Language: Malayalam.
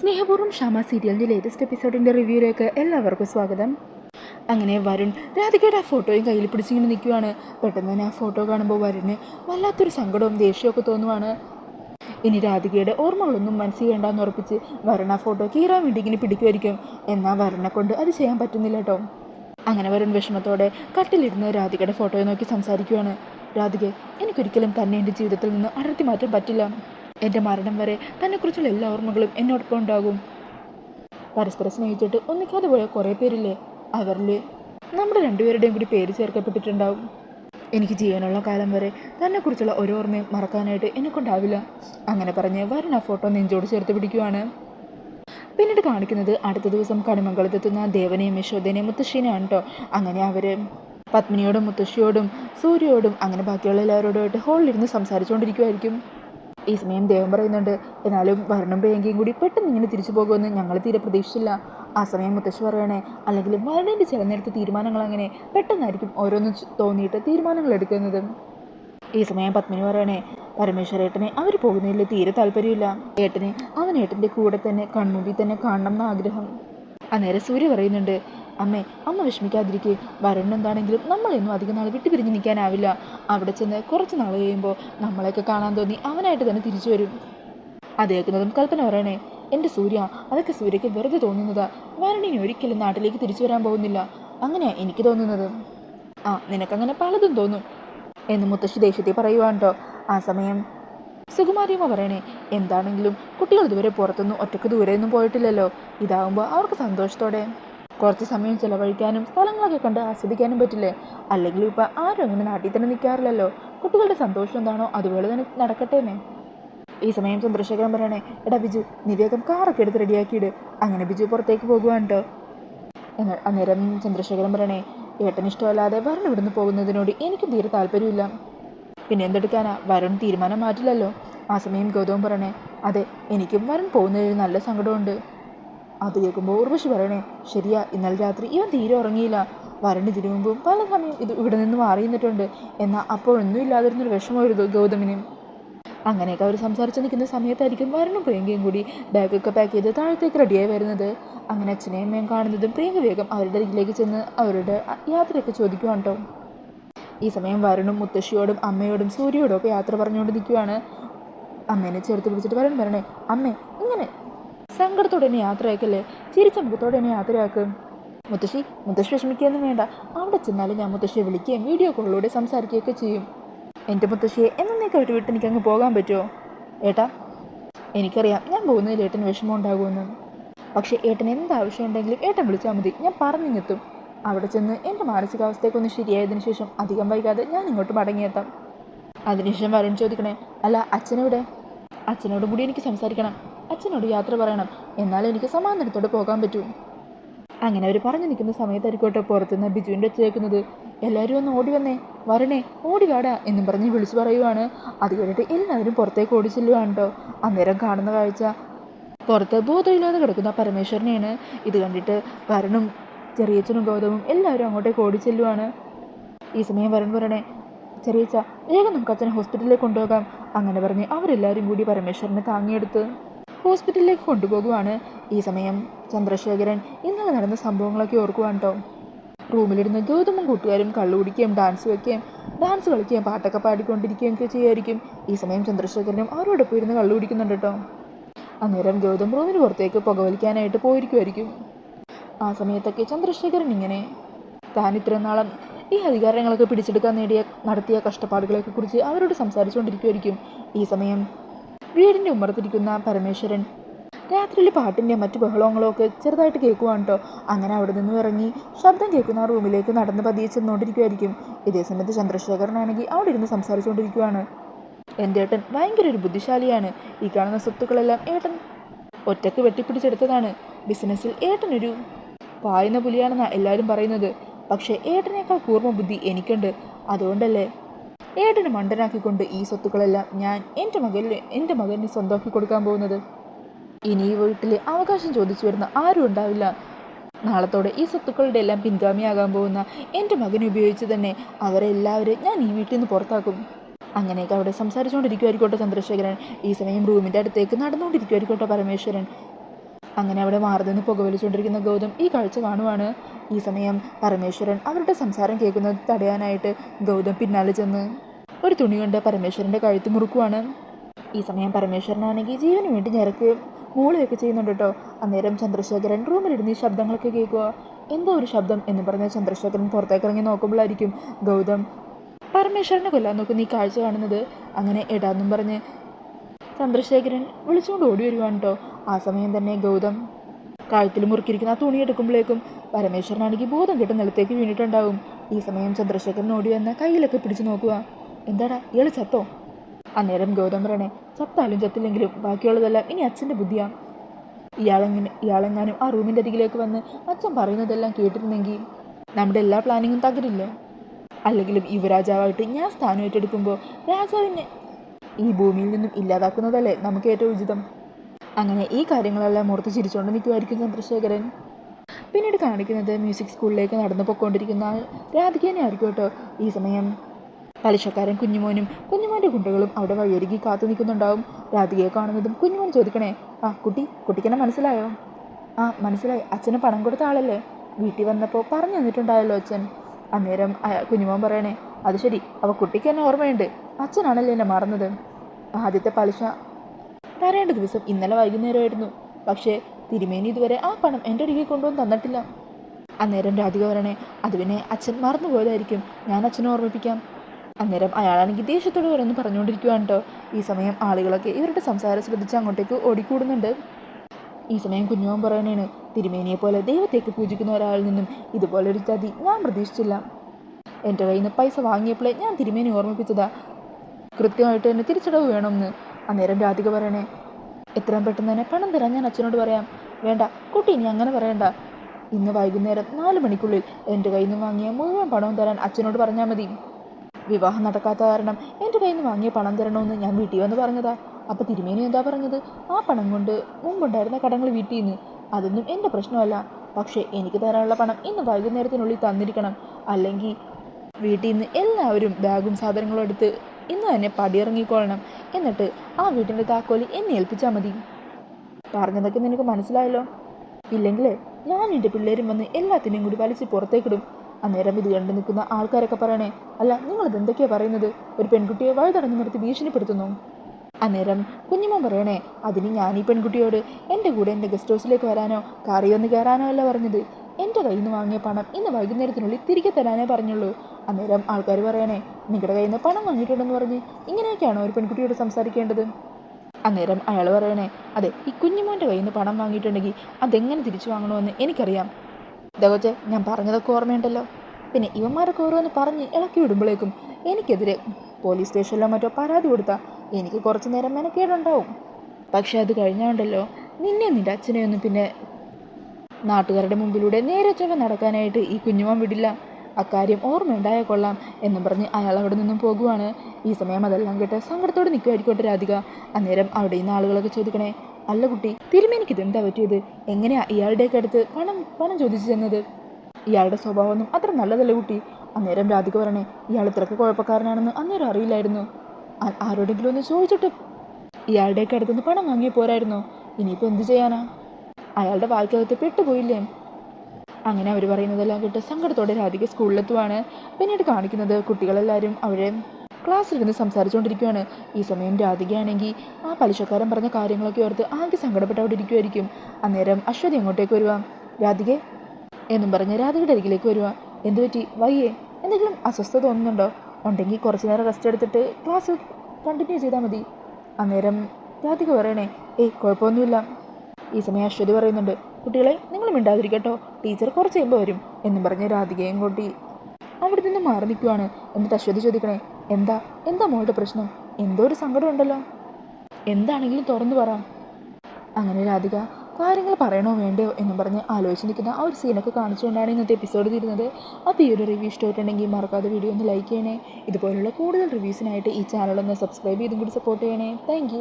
സ്നേഹപൂർവം ഷാമ സീരിയലിന്റെ ലേറ്റസ്റ്റ് എപ്പിസോഡിന്റെ റിവ്യൂയിലേക്ക് എല്ലാവർക്കും സ്വാഗതം. അങ്ങനെ വരുൺ രാധികയുടെ ആ ഫോട്ടോയും കയ്യിൽ പിടിച്ചിങ്ങനെ നിൽക്കുവാണ്. പെട്ടെന്ന് തന്നെ ആ ഫോട്ടോ കാണുമ്പോൾ വരുണിന് വല്ലാത്തൊരു സങ്കടവും ദേഷ്യമൊക്കെ തോന്നുവാണ്. ഇനി രാധികയുടെ ഓർമ്മകളൊന്നും മനസ്സിൽ വേണ്ടാന്ന് ഉറപ്പിച്ച് വരുൺ ആ ഫോട്ടോ കീറാൻ വേണ്ടി ഇങ്ങനെ പിടിക്കുമായിരിക്കും എന്നാൽ വരുണെ കൊണ്ട് അത് ചെയ്യാൻ പറ്റുന്നില്ല കേട്ടോ. അങ്ങനെ വരുൺ വിഷമത്തോടെ കട്ടിലിരുന്ന് രാധികയുടെ ഫോട്ടോയെ നോക്കി സംസാരിക്കുവാണ്. രാധിക എനിക്കൊരിക്കലും തന്നെ എന്റെ ജീവിതത്തിൽ നിന്ന് അടർത്തി മാറ്റാൻ പറ്റില്ല. എന്റെ മരണം വരെ തന്നെക്കുറിച്ചുള്ള എല്ലാ ഓർമ്മകളും എന്നോടൊപ്പം ഉണ്ടാകും. പരസ്പരം സ്നേഹിച്ചിട്ട് ഒന്നിക്കാതെ പോയ കുറേ പേരില്ലേ? അവരിൽ നമ്മുടെ രണ്ടുപേരുടെയും കൂടി പേര് ചേർക്കപ്പെട്ടിട്ടുണ്ടാകും എനിക്ക് ജീവനുള്ള കാലം വരെ തന്നെക്കുറിച്ചുള്ള ഒരു ഓർമ്മയും മറക്കാനായിട്ട് എന്നെക്കൊണ്ടാവില്ല. അങ്ങനെ പറഞ്ഞ് വരുൺ ആ ഫോട്ടോ നെഞ്ചോട് ചേർത്ത് പിടിക്കുവാണ്. പിന്നീട് കാണിക്കുന്നത് അടുത്ത ദിവസം കണിമംഗലത്തെത്തുന്ന ദേവനെയും യശോദനെയും മുത്തശ്ശീനെയാണ് കേട്ടോ അങ്ങനെ അവർ പത്മിനിയോടും മുത്തശ്ശിയോടും സൂര്യയോടും അങ്ങനെ ബാക്കിയുള്ള എല്ലാവരോടുമായിട്ട് ഹോളിലിരുന്ന് സംസാരിച്ചുകൊണ്ടിരിക്കുമായിരിക്കും ഈ സമയം ദേവൻ പറയുന്നുണ്ട് എന്നാലും വരണം പ്രിയങ്കയും കൂടി പെട്ടെന്ന് ഇങ്ങനെ തിരിച്ചു പോകുമെന്ന് ഞങ്ങൾ തീരെ പ്രതീക്ഷിച്ചില്ല. ആ സമയം മുത്തശ്ശി പറയണേ അല്ലെങ്കിൽ വരണിന്റെ ചില നേരത്തെ തീരുമാനങ്ങൾ അങ്ങനെ പെട്ടെന്നായിരിക്കും ഓരോന്നും തോന്നിയിട്ട് തീരുമാനങ്ങൾ എടുക്കുന്നത്. ഈ സമയം പത്മിനി പറയണേ പരമേശ്വരേട്ടനെ അവർ പോകുന്നതിൽ തീരെ താല്പര്യമില്ല. ഏട്ടനെ അവൻ ഏട്ടന്റെ കൂടെ തന്നെ കൺമുമ്പിൽ തന്നെ കാണണം എന്ന ആഗ്രഹം. അന്നേരം സൂര്യ പറയുന്നുണ്ട് അമ്മേ അമ്മ വിഷമിക്കാതിരിക്കേ. വരണം എന്താണെങ്കിലും നമ്മളെന്നും അധികം നാൾ വിട്ടുപിരിഞ്ഞ് നിൽക്കാനാവില്ല. അവിടെ ചെന്ന് കുറച്ച് നാൾ കഴിയുമ്പോൾ നമ്മളെയൊക്കെ കാണാൻ തോന്നി അവനായിട്ട് തന്നെ തിരിച്ചു വരും. അത് കേൾക്കുന്നതും കൽപ്പന പറയണേ എന്റെ സൂര്യ അതൊക്കെ സൂര്യക്ക് വെറുതെ തോന്നുന്നതാ. വരണിനി ഒരിക്കലും നാട്ടിലേക്ക് തിരിച്ചു വരാൻ പോകുന്നില്ല. അങ്ങനെയാ എനിക്ക് തോന്നുന്നത്. ആ നിനക്കങ്ങനെ പലതും തോന്നും എന്ന് മുത്തശ്ശി ദേഷ്യത്തെ പറയുവാണ്ടോ ആ സമയം സുകുമാരിയമ്മ പറയണേ എന്താണെങ്കിലും കുട്ടികൾ ഇതുവരെ പുറത്തൊന്നും ഒറ്റയ്ക്ക് ദൂരെയൊന്നും പോയിട്ടില്ലല്ലോ. ഇതാവുമ്പോൾ അവർക്ക് സന്തോഷത്തോടെ കുറച്ച് സമയം ചിലവഴിക്കാനും സ്ഥലങ്ങളൊക്കെ കണ്ട് ആസ്വദിക്കാനും പറ്റില്ലേ? അല്ലെങ്കിൽ ഇപ്പം ആരും അങ്ങനെ നാട്ടിൽ തന്നെ നിൽക്കാറില്ലല്ലോ കുട്ടികളുടെ സന്തോഷം എന്താണോ അതുപോലെ തന്നെ നടക്കട്ടേന്നേ. ഈ സമയം ചന്ദ്രശേഖരൻ പറയണേ എടാ ബിജു നീ വേഗം കാറൊക്കെ എടുത്ത് റെഡിയാക്കിയിട്. അങ്ങനെ ബിജു പുറത്തേക്ക് പോകുവാണ് കേട്ടോ അന്നേരം ചന്ദ്രശേഖരൻ പറയണേ ഏട്ടനിഷ്ടമല്ലാതെ വരണ്ടിവിടുന്ന് പോകുന്നതിനോട് എനിക്കും തീരെ താല്പര്യമില്ല. പിന്നെ എന്തെടുക്കാനാ? വരൺ തീരുമാനം മാറ്റില്ലല്ലോ. ആ സമയം ഗൗതം പറയണേ അതെ എനിക്കും വരൺ പോകുന്നതിൽ നല്ല സങ്കടമുണ്ട്. അത് കേൾക്കുമ്പോൾ ഉർവശി പറയണേ ശരിയാ ഇന്നലെ രാത്രി ഇവൻ തീരെ ഉറങ്ങിയില്ല. വരൺ ഇതിനു മുമ്പും പല സമയം ഇത് ഇവിടെ നിന്ന് മാറി നിന്നിട്ടുണ്ട്. എന്നാൽ അപ്പോഴൊന്നും ഇല്ലാതിരുന്നൊരു വിഷമമായിരുന്നു ഗൗതമിന്. അങ്ങനെയൊക്കെ അവർ സംസാരിച്ച് നിൽക്കുന്ന സമയത്തായിരിക്കും വരണും പ്രിയങ്കയും കൂടി ബാഗൊക്കെ പാക്ക് ചെയ്ത് താഴത്തേക്ക് റെഡിയായി വരുന്നത്. അങ്ങനെ അച്ഛനെയും അമ്മയും കാണുന്നതും പ്രിയങ്ക വേഗം അവരുടെ അരികിലേക്ക് ചെന്ന് അവരുടെ യാത്രയൊക്കെ ചോദിക്കുവാണ് കേട്ടോ ഈ സമയം വരുണും മുത്തശ്ശിയോടും അമ്മയോടും സൂര്യയോടും ഒക്കെ യാത്ര പറഞ്ഞുകൊണ്ട് നിൽക്കുകയാണ് അമ്മേനെ ചേർത്ത് പിടിച്ചിട്ട് വരൺ വരണേ. അമ്മേ ഇങ്ങനെ സങ്കടത്തോടെ എന്നെ യാത്രയാക്കല്ലേ? ചിരിച്ച മുഖത്തോടെ എന്നെ യാത്രയാക്കും. മുത്തശ്ശി മുത്തശ്ശി വിഷമിക്കുകയൊന്നും വേണ്ട. അവിടെ ചെന്നാലും ഞാൻ മുത്തശ്ശിയെ വിളിക്കുകയും വീഡിയോ കോളിലൂടെ സംസാരിക്കുകയൊക്കെ ചെയ്യും. എന്റെ മുത്തശ്ശിയെ എന്നേക്കായിട്ട് വിട്ട് എനിക്ക് അങ്ങ് പോകാൻ പറ്റുമോ? ഏട്ടാ എനിക്കറിയാം ഞാൻ പോകുന്നതിൽ ഏട്ടന് വിഷമം ഉണ്ടാകുമെന്ന്. പക്ഷേ ഏട്ടൻ എന്താവശ്യം ഉണ്ടെങ്കിലും ഏട്ടൻ വിളിച്ചാൽ മതി. ഞാൻ പറഞ്ഞിങ്ങെത്തും അവിടെ ചെന്ന് എന്റെ മാനസികാവസ്ഥയൊക്കെ ഒന്ന് ശരിയായതിനു ശേഷം അധികം വൈകാതെ ഞാൻ ഇങ്ങോട്ട് മടങ്ങിയെത്താം. അതിനുശേഷം വരുൺ ചോദിക്കണേ അല്ല അച്ഛനെവിടെ? അച്ഛനോടും കൂടി എനിക്ക് സംസാരിക്കണം. അച്ഛനോട് യാത്ര പറയണം. എന്നാൽ എനിക്ക് സമാധാനത്തോടെ പോകാൻ പറ്റൂ. അങ്ങനെ അവർ പറഞ്ഞു നിൽക്കുന്ന സമയത്തായിരിക്കോട്ടെ പുറത്തുനിന്ന് ബിജുവിന്റെ അച്ഛ കേൾക്കുന്നത്. എല്ലാവരും ഒന്ന് ഓടി വന്നേ. വരണേ ഓടി വാടാ എന്നും പറഞ്ഞ് വിളിച്ചു പറയുവാണ്. അത് കഴിഞ്ഞിട്ട് എല്ലാവരും പുറത്തേക്ക് ഓടി ചെല്ലുവാണ് കേട്ടോ അന്നേരം കാണുന്ന കാഴ്ച. പുറത്ത് ബോധമില്ലാതെ കിടക്കുന്ന പരമേശ്വരനെയാണ്. ഇത് കണ്ടിട്ട് വരണും ചെറിയച്ഛനും ഗൗതമും എല്ലാവരും അങ്ങോട്ടേക്ക് ഓടി ചെല്ലുവാണ് ഈ സമയം വരൺ പറയണേ ചെറിയച്ച വേഗം നമുക്ക് അച്ഛനെ ഹോസ്പിറ്റലിലേക്ക് കൊണ്ടുപോകാം. അങ്ങനെ പറഞ്ഞ് അവരെല്ലാവരും കൂടി പരമേശ്വരനെ താങ്ങിയെടുത്ത് ഹോസ്പിറ്റലിലേക്ക് കൊണ്ടുപോകുവാണ്. ഈ സമയം ചന്ദ്രശേഖരൻ ഇന്നലെ നടന്ന സംഭവങ്ങളൊക്കെ ഓർക്കുവാണ് കേട്ടോ റൂമിലിരുന്ന് ഗൗതമും കൂട്ടുകാരും കള്ളു കുടിക്കുകയും ഡാൻസ് വയ്ക്കുകയും ഡാൻസ് കളിക്കുകയും പാട്ടൊക്കെ പാടിക്കൊണ്ടിരിക്കുകയും ഒക്കെ ചെയ്യുമായിരിക്കും ഈ സമയം ചന്ദ്രശേഖരനും അവരോടൊപ്പം ഇരുന്ന് കള്ളു കുടിക്കുന്നുണ്ട് കേട്ടോ അന്നേരം ഗൗതം റൂമിന് പുറത്തേക്ക് പുകവലിക്കാനായിട്ട് പോയിരിക്കുമായിരിക്കും ആ സമയത്തൊക്കെ ചന്ദ്രശേഖരൻ ഇങ്ങനെ താൻ ഇത്രയും നാളം ഈ അധികാരങ്ങളൊക്കെ പിടിച്ചെടുക്കാൻ നേടിയ നടത്തിയ കഷ്ടപ്പാടുകളെയൊക്കെ കുറിച്ച് അവരോട് സംസാരിച്ചുകൊണ്ടിരിക്കുമായിരിക്കും ഈ സമയം വീടിന്റെ ഉമ്മറത്തിരിക്കുന്ന പരമേശ്വരൻ. രാത്രിയിൽ പാട്ടിന്റെ മറ്റു ബഹളങ്ങളോ ഒക്കെ ചെറുതായിട്ട് കേൾക്കുവാണ് കേട്ടോ അങ്ങനെ അവിടെ നിന്നും ഇറങ്ങി ശബ്ദം കേൾക്കുന്ന റൂമിലേക്ക് നടന്ന് പതിയെ ചെന്നുകൊണ്ടിരിക്കുമായിരിക്കും ഇതേ സമയത്ത് ചന്ദ്രശേഖരനാണെങ്കിൽ അവിടെ ഇരുന്ന് സംസാരിച്ചുകൊണ്ടിരിക്കുവാണ്. എന്റെ ഏട്ടൻ ഭയങ്കര ഒരു ബുദ്ധിശാലിയാണ്. ഈ കാണുന്ന സ്വത്തുക്കളെല്ലാം ഏട്ടൻ ഒറ്റയ്ക്ക് വെട്ടിപ്പിടിച്ചെടുത്തതാണ്. ബിസിനസ്സിൽ ഏട്ടനൊരു പായുന്ന പുലിയാണെന്നാണ് എല്ലാവരും പറയുന്നത്. പക്ഷേ ഏട്ടനേക്കാൾ കൂർമ്മ ബുദ്ധി എനിക്കുണ്ട്. അതുകൊണ്ടല്ലേ? ഏട്ടന് മണ്ടനാക്കിക്കൊണ്ട് ഈ സ്വത്തുക്കളെല്ലാം ഞാൻ എന്റെ മകന് എന്റെ മകന് സ്വന്തമാക്കി കൊടുക്കാൻ പോകുന്നത്. ഇനി ഈ വീട്ടിലെ അവകാശം ചോദിച്ചു വരുന്ന ആരും ഉണ്ടാവില്ല. നാളത്തോടെ ഈ സ്വത്തുക്കളുടെ എല്ലാം പിൻഗാമിയാകാൻ പോകുന്ന എന്റെ മകനെ ഉപയോഗിച്ച് തന്നെ അവരെല്ലാവരും ഞാൻ ഈ വീട്ടിൽ നിന്ന് പുറത്താക്കും. അങ്ങനെയൊക്കെ അവിടെ സംസാരിച്ചുകൊണ്ടിരിക്കുമായിരിക്കോട്ടെ ചന്ദ്രശേഖരൻ. ഈ സമയം റൂമിന്റെ അടുത്തേക്ക് നടന്നുകൊണ്ടിരിക്കുമായിരിക്കോട്ടെ പരമേശ്വരൻ. അങ്ങനെ അവിടെ മാറുന്നു നിന്ന് പുകവലിച്ചുകൊണ്ടിരിക്കുന്ന ഗൗതം ഈ കാഴ്ച കാണുവാണ്. ഈ സമയം പരമേശ്വരൻ അവരുടെ സംസാരം കേൾക്കുന്നത് തടയാനായിട്ട് ഗൗതം പിന്നാലെ ചെന്ന് ഒരു തുണി കൊണ്ട് പരമേശ്വരന്റെ കഴുത്ത് മുറുക്കുവാണ്. ഈ സമയം പരമേശ്വരനാണെങ്കിൽ ജീവന് വേണ്ടി ഞരക്ക് മൂളുകയൊക്കെ ചെയ്യുന്നുണ്ട് കേട്ടോ. അന്നേരം ചന്ദ്രശേഖരൻ റൂമിലിരുന്ന് ഈ ശബ്ദങ്ങളൊക്കെ കേൾക്കുക. എന്തോ ഒരു ശബ്ദം എന്ന് പറഞ്ഞ ചന്ദ്രശേഖരൻ പുറത്തേക്ക് ഇറങ്ങി നോക്കുമ്പോഴായിരിക്കും ഗൗതം പരമേശ്വരനെ കൊല്ലാൻ നോക്കുന്ന ഈ കാഴ്ച കാണുന്നത്. അങ്ങനെ എടാന്നും പറഞ്ഞ് ചന്ദ്രശേഖരൻ വിളിച്ചുകൊണ്ട് ഓടി വരുവാണ് കേട്ടോ ആ സമയം തന്നെ ഗൗതം കഴുത്തിൽ മുറുക്കിയിരിക്കുന്ന ആ തുണി എടുക്കുമ്പോഴേക്കും പരമേശ്വരനാണെങ്കിൽ ബോധം കെട്ട് നിലത്തേക്ക് വീണിട്ടുണ്ടാവും. ഈ സമയം ചന്ദ്രശേഖരൻ ഓടി വന്ന കയ്യിലൊക്കെ പിടിച്ചു നോക്കുക. എന്താടാ ഇയാൾ ചത്തോ? അന്നേരം ഗൗതം പറയണേ ചത്താലും ചത്തില്ലെങ്കിലും ബാക്കിയുള്ളതെല്ലാം ഇനി അച്ഛന്റെ ബുദ്ധിയാണ് ഇയാളെങ്ങനെ ഇയാളെങ്ങാനും ആ റൂമിന്റെ അരികിലേക്ക് വന്ന് അച്ഛൻ പറയുന്നതെല്ലാം കേട്ടിരുന്നെങ്കിൽ നമ്മുടെ എല്ലാ പ്ലാനിങ്ങും തകരില്ലേ. അല്ലെങ്കിലും യുവരാജാവായിട്ട് ഞാൻ സ്ഥാനം ഏറ്റെടുക്കുമ്പോൾ രാജാവിനെ ഈ ഭൂമിയിൽ നിന്നും ഇല്ലാതാക്കുന്നതല്ലേ നമുക്ക് ഏറ്റവും ഉചിതം? അങ്ങനെ ഈ കാര്യങ്ങളെല്ലാം ഓർത്ത് ചിരിച്ചുകൊണ്ട് നിൽക്കുമായിരിക്കും ചന്ദ്രശേഖരൻ. പിന്നീട് കാണിക്കുന്നത് മ്യൂസിക് സ്കൂളിലേക്ക് നടന്നു പോയിക്കൊണ്ടിരിക്കുന്ന ആൾ രാധികേനെ ആയിരിക്കും കേട്ടോ ഈ സമയം. പലിശക്കാരൻ കുഞ്ഞുമോനും കുഞ്ഞുമോന്റെ കുണ്ടകളും അവിടെ വഴിയൊരുക്കി കാത്തു നിൽക്കുന്നുണ്ടാവും. രാധികയെ കാണുന്നതും കുഞ്ഞുമോൻ ചോദിക്കണേ ആ കുട്ടി കുട്ടിക്കെന്നെ മനസ്സിലായോ? ആ മനസ്സിലായി. അച്ഛന് പണം കൊടുത്ത ആളല്ലേ. വീട്ടിൽ വന്നപ്പോൾ പറഞ്ഞു തന്നിട്ടുണ്ടായല്ലോ അച്ഛൻ. അന്നേരം കുഞ്ഞുമോൻ പറയണേ അത് ശരി. അവ കുട്ടിക്ക് എന്നെ ഓർമ്മയുണ്ട്. അച്ഛനാണല്ലോ എന്നെ മറന്നത്? ആദ്യത്തെ പലിശ തരേണ്ട ദിവസം ഇന്നലെ വൈകുന്നേരമായിരുന്നു. പക്ഷേ തിരുമേനി ഇതുവരെ ആ പണം എന്റെ അരികെ കൊണ്ടുവന്ന് തന്നിട്ടില്ല. അന്നേരം രാധിക പറയണേ അത് പിന്നെ അച്ഛൻ മറന്നുപോയതായിരിക്കും ഞാൻ അച്ഛനെ ഓർമ്മിപ്പിക്കാം. അന്നേരം അയാളാണെങ്കിൽ ദേഷ്യത്തോടെ ഓരോന്ന് പറഞ്ഞുകൊണ്ടിരിക്കുകയാണ് കേട്ടോ ഈ സമയം ആളുകളൊക്കെ ഇവരുടെ സംസാരം ശ്രദ്ധിച്ച് അങ്ങോട്ടേക്ക് ഓടിക്കൂടുന്നുണ്ട്. ഈ സമയം കുഞ്ഞുമോൻ പറയണേണ് തിരുമേനിയെ പോലെ ദൈവത്തേക്ക് പൂജിക്കുന്ന ഒരാളിൽ നിന്നും ഇതുപോലൊരു ചതി ഞാൻ പ്രതീക്ഷിച്ചില്ല. എന്റെ കയ്യിൽ നിന്ന് പൈസ വാങ്ങിയപ്പോഴേ ഞാൻ തിരുമേനി ഓർമ്മിപ്പിച്ചതാ. കൃത്യമായിട്ട് തന്നെ തിരിച്ചടവ് വേണമെന്ന് അന്നേരം രാധിക പറയണേ എത്രയും പെട്ടെന്ന് തന്നെ പണം തരാൻ ഞാൻ അച്ഛനോട് പറയാം. വേണ്ട കുട്ടി ഇനി അങ്ങനെ പറയണ്ട. ഇന്ന് വൈകുന്നേരം നാല് മണിക്കുള്ളിൽ എന്റെ കയ്യിൽ നിന്ന് വാങ്ങിയ മുഴുവൻ പണവും തരാൻ അച്ഛനോട് പറഞ്ഞാൽ മതി. വിവാഹം നടക്കാത്ത കാരണം എന്റെ കയ്യിൽ നിന്ന് വാങ്ങിയ പണം തരണമെന്ന് ഞാൻ വീട്ടിൽ വന്ന് പറഞ്ഞതാ. അപ്പോൾ തിരുമേനി എന്താ പറഞ്ഞത്? ആ പണം കൊണ്ട് മുമ്പുണ്ടായിരുന്ന കടങ്ങൾ വീട്ടിൽ നിന്ന് അതൊന്നും എന്റെ പ്രശ്നമല്ല. പക്ഷേ എനിക്ക് തരാനുള്ള പണം ഇന്ന് വൈകുന്നേരത്തിനുള്ളിൽ തന്നിരിക്കണം. അല്ലെങ്കിൽ വീട്ടിൽ നിന്ന് എല്ലാവരും ബാഗും സാധനങ്ങളും എടുത്ത് ഇന്ന് തന്നെ പടിയിറങ്ങിക്കൊള്ളണം എന്നിട്ട് ആ വീട്ടിന്റെ താക്കോലി എന്നെ ഏൽപ്പിച്ചാൽ മതി. പറഞ്ഞതൊക്കെ നിനക്ക് മനസ്സിലായല്ലോ? ഇല്ലെങ്കിൽ ഞാൻ എന്റെ പിള്ളേരും വന്ന് എല്ലാത്തിനെയും കൂടി വലിച്ച് പുറത്തേക്കിടും. അന്നേരം ഇത് കണ്ടു നിൽക്കുന്ന ആൾക്കാരൊക്കെ പറയണേ അല്ല നിങ്ങളിത് എന്തൊക്കെയാണ് പറയുന്നത്? ഒരു പെൺകുട്ടിയെ വഴുതടഞ്ഞു നിർത്തി ഭീഷണിപ്പെടുത്തുന്നു. അന്നേരം കുഞ്ഞുമോൻ പറയണേ അതിന് ഞാൻ ഈ പെൺകുട്ടിയോട് എന്റെ കൂടെ എന്റെ ഗസ്റ്റ് ഹൗസിലേക്ക് വരാനോ കാറിൽ ഒന്ന് കയറാനോ അല്ല പറഞ്ഞത്. എന്റെ കയ്യിൽ നിന്ന് വാങ്ങിയ പണം ഇന്ന് വൈകുന്നേരത്തിനുള്ളിൽ തിരികെ തരാനേ പറഞ്ഞുള്ളൂ. അന്നേരം ആൾക്കാർ പറയണേ നിങ്ങളുടെ കയ്യിൽ നിന്ന് പണം വാങ്ങിയിട്ടുണ്ടെന്ന് പറഞ്ഞ് ഇങ്ങനെയൊക്കെയാണോ ഒരു പെൺകുട്ടിയോട് സംസാരിക്കേണ്ടത്? അന്നേരം അയാൾ പറയണേ അതെ ഈ കുഞ്ഞുമോന്റെ കയ്യിൽ നിന്ന് പണം വാങ്ങിയിട്ടുണ്ടെങ്കിൽ അതെങ്ങനെ തിരിച്ചു വാങ്ങണമെന്ന് എനിക്കറിയാം. ഇതേകൊച്ചെ ഞാൻ പറഞ്ഞതൊക്കെ ഓർമ്മയുണ്ടല്ലോ. പിന്നെ ഇവന്മാരൊക്കെ ഓരോന്ന് പറഞ്ഞ് ഇളക്കി വിടുമ്പോഴേക്കും എനിക്കെതിരെ പോലീസ് സ്റ്റേഷനിലോ മറ്റോ പരാതി കൊടുത്താൽ എനിക്ക് കുറച്ച് നേരം മെനക്കേടുണ്ടാവും. പക്ഷെ അത് കഴിഞ്ഞാണ്ടല്ലോ നിന്നെ നിന്റെ അച്ഛനെയൊന്നും പിന്നെ നാട്ടുകാരുടെ മുമ്പിലൂടെ നേരെ ചൊവ്വ നടക്കാനായിട്ട് ഈ കുഞ്ഞുമോൻ വിടില്ല. അക്കാര്യം ഓർമ്മയുണ്ടായാൽ കൊള്ളാം എന്നും പറഞ്ഞ് അയാൾ അവിടെ നിന്നും പോകുവാണ്. ഈ സമയം അതെല്ലാം കേട്ട് സങ്കടത്തോടെ നിൽക്കുമായിരിക്കോട്ടെ രാധിക. അന്നേരം അവിടെ നിന്ന് ആളുകളൊക്കെ ചോദിക്കണേ അല്ല കുട്ടി തിരുമേനിക്ക് ഇതെന്താ പറ്റിയത്? എങ്ങനെയാ ഇയാളുടെയൊക്കെ അടുത്ത് പണം പണം ചോദിച്ചു ചെന്നത്? ഇയാളുടെ സ്വഭാവമൊന്നും അത്ര നല്ലതല്ല കുട്ടി. അന്നേരം രാധിക പറയണേ ഇയാൾ ഇത്രക്ക് കുഴപ്പക്കാരനാണെന്ന് അന്നേരം അറിയില്ലായിരുന്നു. ആരോടെങ്കിലും ഒന്ന് ചോദിച്ചിട്ട് ഇയാളുടെയൊക്കെ അടുത്തുനിന്ന് പണം വാങ്ങിയ പോരായിരുന്നോ. ഇനിയിപ്പോൾ എന്ത് ചെയ്യാനാ? അയാളുടെ വായ്ക്കകത്ത് പെട്ടുപോയില്ലേ? അങ്ങനെ അവർ പറയുന്നതെല്ലാം കേട്ട് സങ്കടത്തോടെ രാധിക സ്കൂളിലെത്തുവാണ്. പിന്നീട് കാണിക്കുന്നത് കുട്ടികളെല്ലാവരും അവരെ ക്ലാസ്സിലിരുന്ന് സംസാരിച്ചുകൊണ്ടിരിക്കുകയാണ് ഈ സമയം രാധികയാണെങ്കിൽ ആ പലിശക്കാരൻ പറഞ്ഞ കാര്യങ്ങളൊക്കെ ഓർത്ത് ആകെ സങ്കടപ്പെട്ട് അവിടെ ഇരിക്കുമായിരിക്കും അന്നേരം അശ്വതി അങ്ങോട്ടേക്ക് വരുവാ? രാധികെ? എന്നും പറഞ്ഞ് രാധികയുടെ അരികിലേക്ക് വരുക എന്തു പറ്റി? വയ്യേ എന്തെങ്കിലും അസ്വസ്ഥത തോന്നുന്നുണ്ടോ? ഉണ്ടെങ്കിൽ കുറച്ച് നേരം റെസ്റ്റ് എടുത്തിട്ട് ക്ലാസ് കണ്ടിന്യൂ ചെയ്താൽ മതി. അന്നേരം രാധിക പറയണേ ഏയ് കുഴപ്പമൊന്നുമില്ല. ഈ സമയം അശ്വതി പറയുന്നുണ്ട് കുട്ടികളെ നിങ്ങൾ മിണ്ടാതിരിക്കട്ടോ. ടീച്ചർ കുറച്ച് കഴിയുമ്പോൾ വരും എന്നും പറഞ്ഞ് രാധികയും കൂട്ടി. അവിടെ നിന്ന് മാറി നിൽക്കുവാണ് എന്നിട്ട് അശ്വതി ചോദിക്കണേ. എന്താ? എന്താ മോളുടെ പ്രശ്നം? എന്തോ ഒരു സങ്കടം ഉണ്ടല്ലോ. എന്താണെങ്കിലും തുറന്നു പറ. അങ്ങനെ രാധിക കാര്യങ്ങൾ പറയണോ വേണ്ടയോ? എന്നും പറഞ്ഞ് ആലോചിച്ച് നിൽക്കുന്ന ആ ഒരു സീനൊക്കെ കാണിച്ചുകൊണ്ടാണ് ഇന്നത്തെ എപ്പിസോഡ് തീരുന്നത്. അപ്പോൾ ഈ ഒരു റിവ്യൂ ഇഷ്ടമായിട്ടുണ്ടെങ്കിൽ മറക്കാതെ വീഡിയോ ഒന്ന് ലൈക്ക് ചെയ്യണേ. ഇതുപോലുള്ള കൂടുതൽ റിവ്യൂസിനായിട്ട് ഈ ചാനലൊന്ന് സബ്സ്ക്രൈബ് ചെയ്തും കൂടി സപ്പോർട്ട് ചെയ്യണേ. താങ്ക്